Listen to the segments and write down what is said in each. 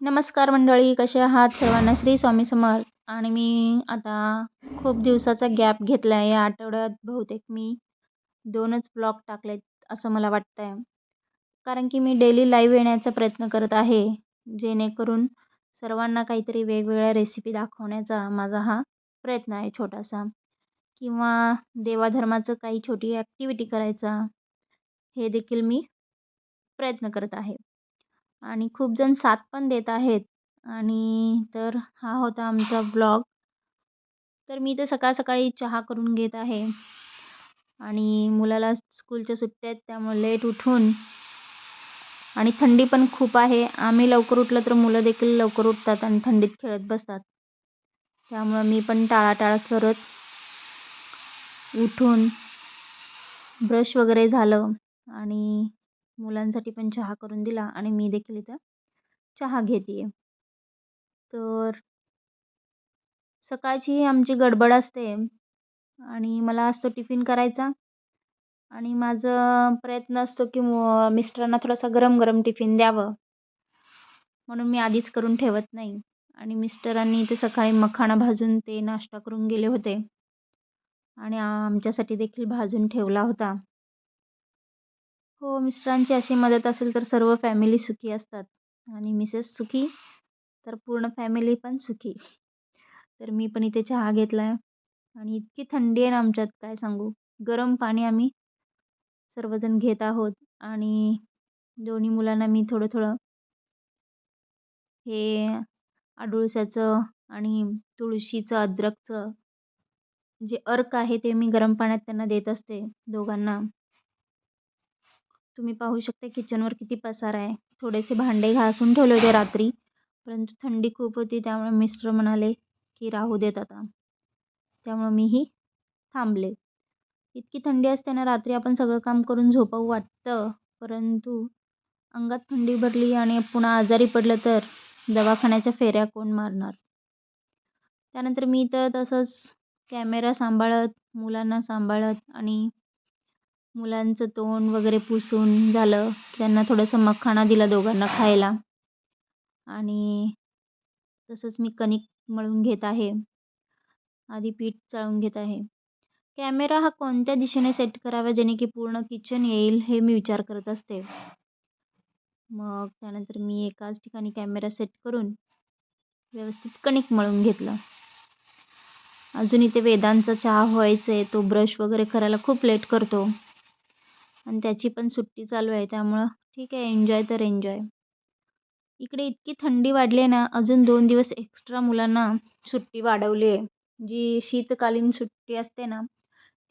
नमस्कार मंडळी कसे आहात? सर्वांना श्री स्वामी समर्थ. आणि मी आता खूप दिवसाचा गॅप घेतला आहे या आठवड्यात बहुतेक मी दोनच ब्लॉग टाकलेत असं मला वाटतं आहे कारण की मी डेली लाईव्ह येण्याचा प्रयत्न करत आहे जेणेकरून सर्वांना काहीतरी वेगवेगळ्या रेसिपी दाखवण्याचा माझा हा प्रयत्न आहे छोटासा. किंवा देवाधर्माचं काही छोटी ॲक्टिव्हिटी करायचा हे देखील मी प्रयत्न करत आहे. आणि खूप जण साथ पण देत आहेत. आणि तर हा होता आमचा ब्लॉग. तर मी तर सकाळ सकाळी चहा करून घेत आहे. आणि मुलाला स्कूलच्या सुट्ट्या आहेत त्यामुळे लेट उठून आणि थंडी पण खूप आहे. आम्ही लवकर उठलं तर मुलं देखील लवकर उठतात आणि थंडीत खेळत बसतात. त्यामुळं मी पण टाळाटाळ करत उठून ब्रश वगैरे झालं आणि मुलांसाठी पण चहा करून दिला आणि मी देखील इथं चहा घेते तर सकाळची आमची गडबड असते आणि मला असतो टिफिन करायचा आणि माझं प्रयत्न असतो की मिस्टरांना थोडासा गरम गरम टिफिन द्यावं. म्हणून मी आधीच करून ठेवत नाही आणि मिस्टरांनी ते सकाळी मखाणा भाजून ते नाश्ता करून गेले होते. आणि आमच्यासाठी देखील भाजून ठेवला होता. हो मिस्टरांची अशी मदत असेल तर सर्व फॅमिली सुखी असतात आणि मिसेस सुखी तर पूर्ण फॅमिली पण सुखी. तर मी पण इथे चहा घेतला आहे आणि इतकी थंडी आहे ना आमच्यात काय सांगू? गरम पाणी आम्ही सर्वजण घेत आहोत आणि दोन्ही मुलांना मी थोडं थोडं हे अडुळसाचं आणि तुळशीचं अद्रकचं जे अर्क आहे ते मी गरम पाण्यात त्यांना देत असते दोघांना. तुम्ही पाहू शकता किचनवर किती पसार आहे. थोडेसे भांडे घासून ठेवले होते रात्री. परंतु थंडी खूप होती त्यामुळे मिस्टर म्हणाले की राहू देत आता. त्यामुळं मीही थांबले. इतकी थंडी असते ना रात्री आपण सगळं काम करून झोपावं वाटतं. परंतु अंगात थंडी भरली आणि पुन्हा आजारी पडलं तर दवाखान्याच्या फेऱ्या कोण मारणार? त्यानंतर मी तर तसंच कॅमेरा सांभाळत मुलांना सांभाळत आणि मुलांचं तोंड वगैरे पुसून झालं. त्यांना थोडंसं मखाणा दिला दोघांना खायला. आणि तसंच मी कणिक मळून घेत आहे. आधी पीठ चाळून घेत आहे. कॅमेरा हा कोणत्या दिशेने सेट करावा जेणे की पूर्ण किचन येईल हे मी विचार करत असते. मग त्यानंतर मी एकाच ठिकाणी कॅमेरा सेट करून व्यवस्थित कणिक मळून घेतलं. अजून इथे वेदांचा चहा व्हायचा आहे तो ब्रश वगैरे करायला खूप लेट करतो. आणि त्याची पण सुट्टी चालू आहे त्यामुळं ठीक आहे एन्जॉय तर एन्जॉय. इकडे इतकी थंडी वाढली आहे ना अजून दोन दिवस एक्स्ट्रा मुलांना सुट्टी वाढवली आहे. जी शीतकालीन सुट्टी असते ना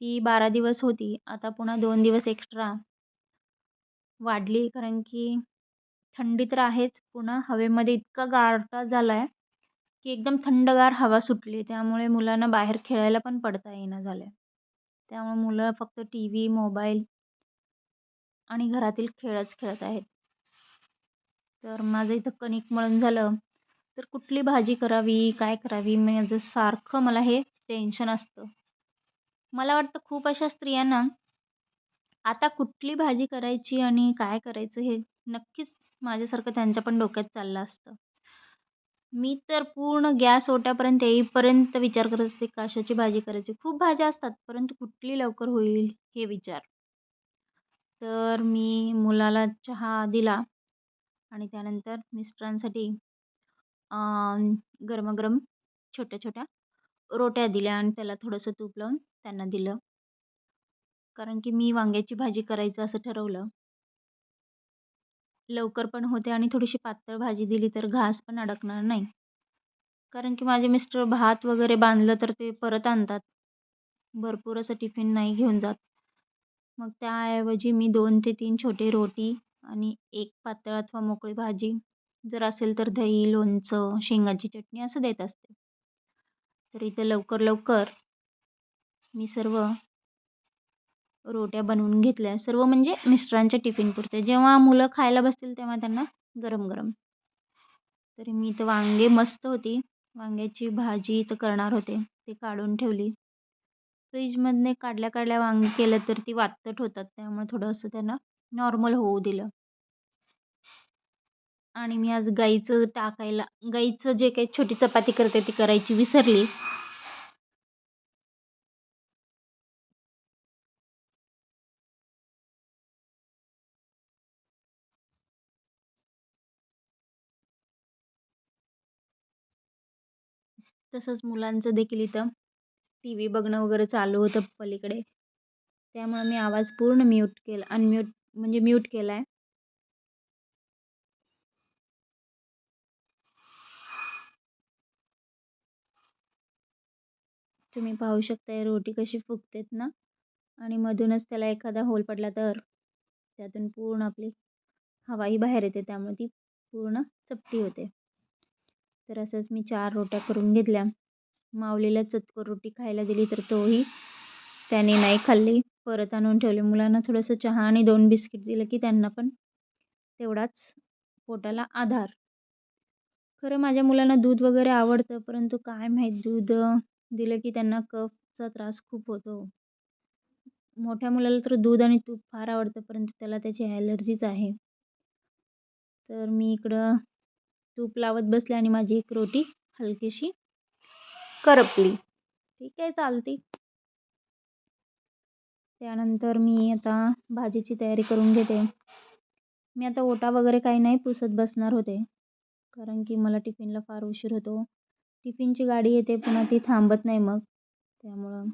ती बारा दिवस होती आता पुन्हा दोन दिवस एक्स्ट्रा वाढली कारण की थंडी तर आहेच पुन्हा हवेमध्ये इतका गारटा झाला आहे की एकदम थंडगार हवा सुटली त्यामुळे मुलांना बाहेर खेळायला पण पडता येईना झालं आहे त्यामुळे मुलं फक्त टी व्ही मोबाईल आणि घरातील खेळच खेळत आहेत. तर माझं इथं कणिक मळून झालं. तर कुठली भाजी करावी काय करावी माझं सारखं मला हे टेन्शन असतं. मला वाटतं खूप अशा स्त्रियांना आता कुठली भाजी करायची आणि काय करायचं हे नक्कीच माझ्यासारखं त्यांच्या पण डोक्यात चाललं असतं. मी तर पूर्ण गॅस ओट्यापर्यंत येईपर्यंत विचार करत असते कशाची भाजी करायची? खूप भाज्या असतात परंतु कुठली लवकर होईल हे विचार. तर मी मुलाला चहा दिला आणि त्यानंतर मिस्टरांसाठी गरमागरम छोट्या छोट्या रोट्या दिल्या आणि त्याला थोडंसं तूप लावून त्यांना दिलं. कारण की मी वांग्याची भाजी करायचं असं ठरवलं. लवकर पण होते आणि थोडीशी पातळ भाजी दिली तर घास पण अडकणार नाही. कारण की माझे मिस्टर भात वगैरे बांधलं तर ते परत आणतात. भरपूर असं टिफिन नाही घेऊन जात. मग त्याऐवजी मी दोन ते तीन छोटे रोटी आणि एक पातळ अथवा मोकळी भाजी जर असेल तर दही लोणचं शेंगाची चटणी असं देत असते. तर इथं लवकर लवकर मी सर्व रोट्या बनवून घेतल्या. सर्व म्हणजे मिस्टरांच्या टिफिनपुरते जेव्हा मुलं खायला बसतील तेव्हा त्यांना गरम गरम. तरी मी इथं वांगे मस्त होती. वांग्याची भाजी इथं करणार होते. ते काढून ठेवली. फ्रीजमधनं काढल्या काढल्या वांगी केलं तर ती वातट होतात. त्यामुळे थोडंसं त्यांना नॉर्मल होऊ दिलं. आणि मी आज गाईचं टाकायला गाईचं जे काही छोटी चपाती करते ती करायची विसरली. तसंच मुलांचं देखील इथं टी व्ही बघणं वगैरे चालू होतं पलीकडे. त्यामुळे मी आवाज पूर्ण म्यूट केला अनम्यूट म्हणजे म्यूट केला आहे तुम्ही पाहू शकताय रोटी कशी फुगतेत ना? आणि मधूनच त्याला एखादा होल पडला तर? त्यातून पूर्ण आपली हवाही बाहेर येते त्यामुळे ती पूर्ण चपटी होते. तर असंच मी चार रोट्या करून घेतल्या. माऊलीला चतकोर रोटी खायला दिली तर तोही त्याने नाही खाल्ली. परत आणून ठेवले. मुलांना थोडंसं चहा आणि दोन बिस्किट दिलं की त्यांना पण तेवढाच पोटाला आधार. खरं माझ्या मुलांना दूध वगैरे आवडतं परंतु काय माहीत दूध दिलं की त्यांना कफचा त्रास खूप होतो. मोठ्या मुलाला तर दूध आणि तूप फार आवडतं परंतु त्याला त्याची ॲलर्जीच आहे. तर मी इकडं तूप लावत बसले आणि माझी एक रोटी हलकीशी करपली. ठीक आहे चालते. त्यानंतर मी आता भाजीची तयारी करून घेते. मी आता ओटा वगैरे काही नाही पुसत बसणार होते. कारण की मला टिफिनला फार उशीर होतो. टिफिनची गाडी येते पुन्हा ती थांबत नाही मग. त्यामुळं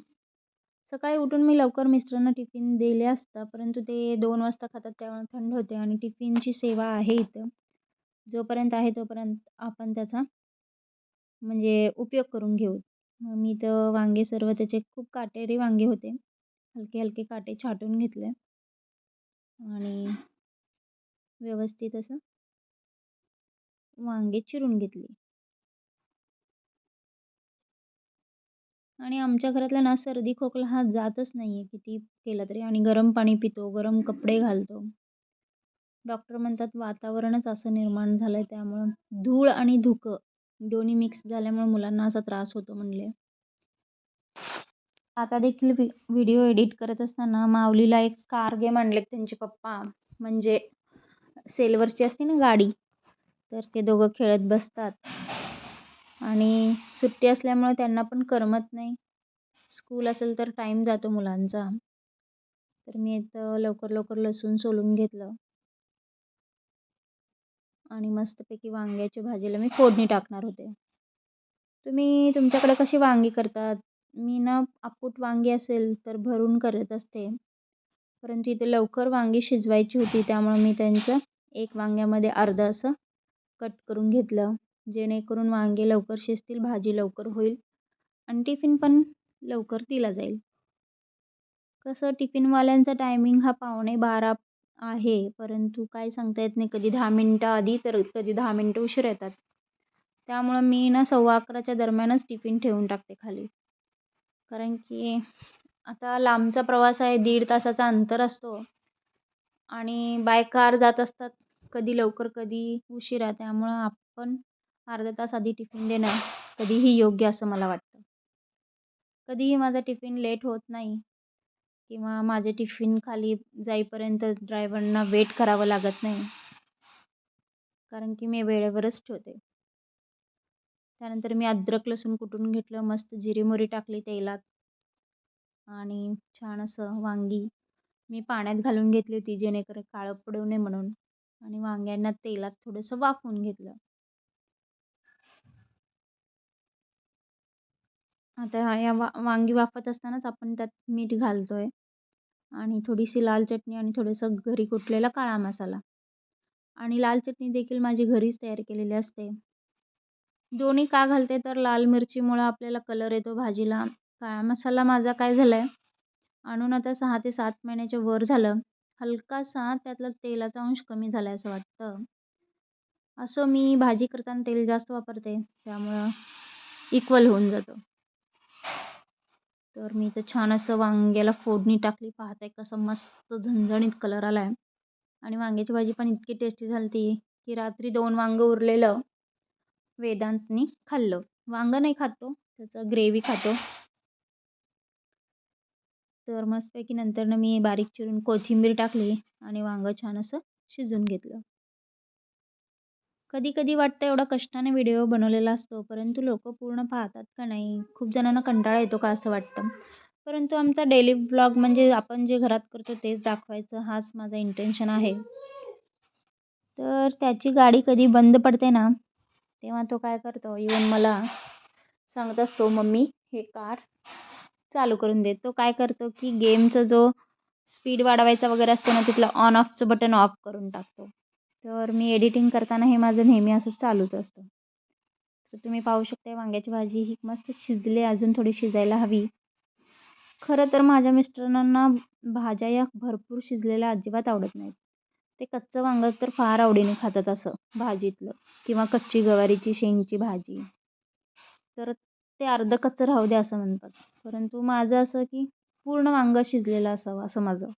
सकाळी उठून मी लवकर मिस्टरांना टिफिन दिले असता परंतु ते दोन वाजता खातात त्यामुळे थंड होते आणि टिफिनची सेवा आहे इथं. जोपर्यंत आहे तोपर्यंत आपण त्याचा म्हणजे उपयोग करून घेऊ. मग मी तर वांगे सर्व त्याचे खूप काटेरी वांगे होते. हलके हलके काटे छाटून घेतले. आणि व्यवस्थित असं वांगे चिरून घेतली. आणि आमच्या घरातला ना सर्दी खोकला हा जातच नाही आहे किती केलं तरी आणि गरम पाणी पितो गरम कपडे घालतो. डॉक्टर म्हणतात वातावरणच असं निर्माण झालं आहे त्यामुळं धूळ आणि धुकं दोन्ही मिक्स झाल्यामुळे मुलांना असा त्रास होतो म्हणले. आता देखील व्हि व्हिडिओ एडिट करत असताना माऊलीला एक कार गेम आणलेत त्यांचे पप्पा. म्हणजे सेलवरची असते ना गाडी. तर ते दोघं खेळत बसतात. आणि सुट्टी असल्यामुळे त्यांना पण करमत नाही. स्कूल असेल तर टाईम जातो मुलांचा. तर मी इथं लवकर लवकर लसूण सोलून घेतलं. आणि मस्तपैकी वांग्याच्या भाजीला मी फोडणी टाकणार होते. तुम्ही तुमच्याकडे कशी वांगी करतात? मी ना आपूट वांगी असेल तर भरून करत असते. परंतु इथे लवकर वांगी शिजवायची होती त्यामुळे मी त्यांचं एक वांग्यामध्ये अर्धं असं कट करून घेतलं. जेणेकरून वांगे लवकर शिजतील भाजी लवकर होईल आणि टिफिन पण लवकर दिला जाईल. कसं? टिफिनवाल्यांचा टायमिंग हा पावणे बारा आहे. परंतु काय सांगता येत नाही. कधी दहा मिनटं आधी तर कधी दहा मिनटं उशीर येतात. त्यामुळं मी ना सव्वा अकराच्या दरम्यानच टिफिन ठेवून टाकते खाली. कारण की आता लांबचा प्रवास आहे दीड तासाचा अंतर असतो. आणि बाय कार जात असतात कधी लवकर कधी उशिरा. त्यामुळं आपण अर्धा तास आधी टिफिन देणं कधीही योग्य असं मला वाटतं. कधीही माझा टिफिन लेट होत नाही. किंवा माझे टिफिन खाली जाईपर्यंत ड्रायव्हरना वेट करावं लागत नाही. कारण की मी वेळेवरच ठेवते. त्यानंतर मी अद्रक लसूण कुटून घेतलं मस्त जिरी टाकली तेलात. आणि छान असं वांगी मी पाण्यात घालून घेतली होती जेणेकरून काळं पडू नये म्हणून. आणि वांग्यांना तेलात थोडंसं वाफवून घेतलं. आता या वा वांगी वाफत असतानाच आपण त्यात मीठ घालतो आहे आणि थोडीशी लाल चटणी आणि थोडंसं घरी कुटलेला काळा मसाला. आणि लाल चटणी देखील माझी घरीच तयार केलेली असते. दोन्ही का घालते तर लाल मिरचीमुळं आपल्याला कलर येतो भाजीला. काळा मसाला माझा काय झाला आहे आणून आता सहा ते सात महिन्याच्या वर झालं. हलकासा त्यातला तेलाचा अंश कमी झाला आहे असं वाटतं. असं मी भाजी करताना तेल जास्त वापरते. त्यामुळं इक्वल होऊन जातं. तर मी इथं छान असं वांग्याला फोडणी टाकली. पाहताय कसं मस्त झणझणीत कलर आला आहे आणि वांग्याची भाजी पण इतकी टेस्टी झाली ती की रात्री दोन वांगं उरलेलं वेदांतनी खाल्लं. वांगं नाही खातो त्याचं ग्रेव्ही खातो. तर मस्तपैकी नंतरनं मी बारीक चिरून कोथिंबीर टाकली आणि वांगं छान असं शिजून घेतलं. कधी कधी वाटतं एवढा कष्टाने व्हिडिओ बनवलेला असतो परंतु लोक पूर्ण पाहतात का नाही? खूप जणांना कंटाळा येतो का असं वाटतं. परंतु आमचा डेली ब्लॉग म्हणजे आपण जे घरात करतो तेच दाखवायचं हाच माझा इंटेन्शन आहे. तर त्याची गाडी कधी बंद पडते ना तेव्हा तो काय करतो? इवन मला सांगत असतो मम्मी हे कार चालू करून दे. तो काय करतो की गेमचा जो स्पीड वाढवायचा वगैरे असतो ना तिथलं ऑन ऑफचं बटन ऑफ करून टाकतो. तर मी एडिटिंग करताना हे माझं नेहमी असं चालूच असतं. तर तुम्ही पाहू शकता वांग्याची भाजी ही मस्त शिजली अजून थोडी शिजायला हवी. खरं तर माझ्या मिस्टरांना भाज्या या भरपूर शिजलेल्या अजिबात आवडत नाहीत. ते कच्चं वांगं तर फार आवडीने खातात असं भाजीतलं. किंवा कच्ची गवारीची शेंगची भाजी. तर ते अर्धं कच्चं राहू दे असं म्हणतात. परंतु माझं असं की पूर्ण वांगं शिजलेलं असावं असं माझं.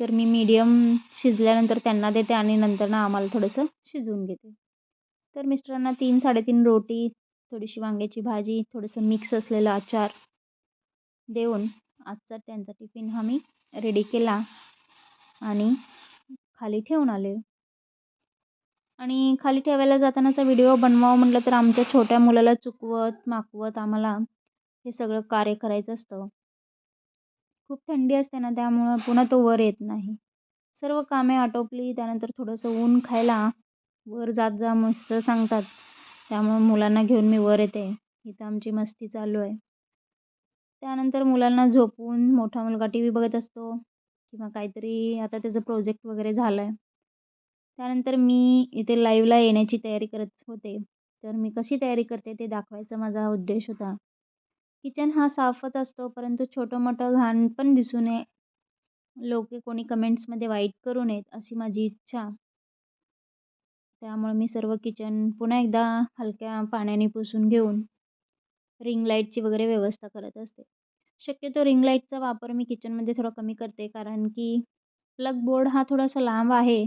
तर मी मीडियम शिजल्यानंतर त्यांना देते आणि नंतर ना आम्हाला थोडंसं शिजवून घेते. तर मिस्टरांना तीन साडेतीन रोटी थोडीशी वांग्याची भाजी थोडंसं मिक्स असलेलं अचार देऊन आजचा त्यांचा टिफिन हा मी रेडी केला आणि खाली ठेवून आले. आणि खाली ठेवायला जातानाचा व्हिडिओ बनवावं म्हटलं तर आमच्या छोट्या मुलाला चुकवत माकवत आम्हाला हे सगळं कार्य करायचं असतं. खूप थंडी असते ना त्यामुळं पुन्हा तो वर येत नाही. सर्व कामे आटोपली त्यानंतर थोडंसं ऊन खायला वर जात जा मिस्टर सांगतात. त्यामुळं मुलांना घेऊन मी वर येते. इथं आमची मस्ती चालू आहे. त्यानंतर मुलांना झोपून मोठा मुलगा टी व्ही बघत असतो किंवा काहीतरी आता त्याचं प्रोजेक्ट वगैरे झालं आहे त्यानंतर मी इथे लाईव्हला येण्याची तयारी करत होते. तर मी कशी तयारी करते ते दाखवायचा माझा उद्देश होता. किचन हा साफच असतो परंतु छोटं मोठं घाण पण दिसू नये. लोक कोणी कमेंट्समध्ये वाईट करू नयेत अशी माझी इच्छा. त्यामुळे मी सर्व किचन पुन्हा एकदा हलक्या पाण्याने पुसून घेऊन रिंग लाईटची वगैरे व्यवस्था करत असते. शक्यतो रिंग लाईटचा वापर मी किचनमध्ये थोडा कमी करते कारण की प्लग बोर्ड हा थोडासा लांब आहे.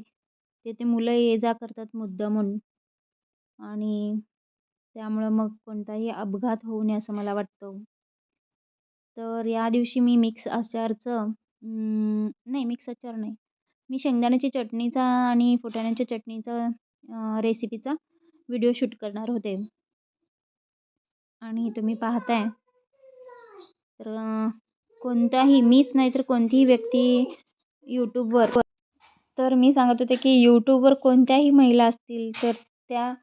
तेथे मुलं ये जा करतात मुद्दामून. आणि त्यामुळं मग कोणताही अपघात होऊ नये असं मला वाटतं. तर या दिवशी मी मिक्स अचारचं नाही मिक्स अचार नाही. मी शेंगदाण्याची चटणीचा आणि फुटाण्याच्या चटणीचा रेसिपीचा व्हिडिओ शूट करणार होते. आणि तुम्ही पाहताय. तर कोणताही मीच नाही तर कोणतीही व्यक्ती यूट्यूबवर तर मी सांगत होते की यूट्यूबवर कोणत्याही महिला असतील तर त्या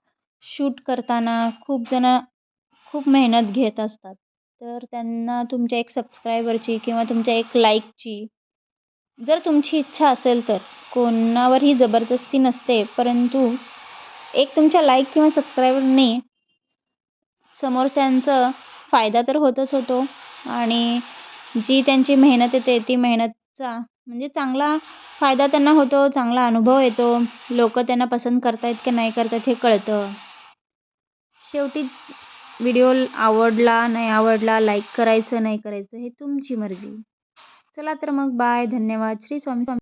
शूट करताना खूप जणं खूप मेहनत घेत असतात. तर त्यांना तुमच्या एक सबस्क्रायबरची किंवा तुमच्या एक लाईकची जर तुमची इच्छा असेल तर. कोणावरही जबरदस्ती नसते परंतु एक तुमच्या लाईक किंवा सबस्क्रायबरने समोरच्यांचं फायदा तर होतच होतो. आणि जी त्यांची मेहनत येते ती मेहनतचा म्हणजे चांगला फायदा त्यांना होतो चांगला अनुभव येतो. लोक त्यांना पसंत करतायत की नाही करतात हे कळतं. शेवटी व्हिडिओ आवडला नाही आवडला लाईक करायचं नाही करायचं हे तुमची मर्जी. चला तर मग बाय धन्यवाद. श्री स्वामी स्वामी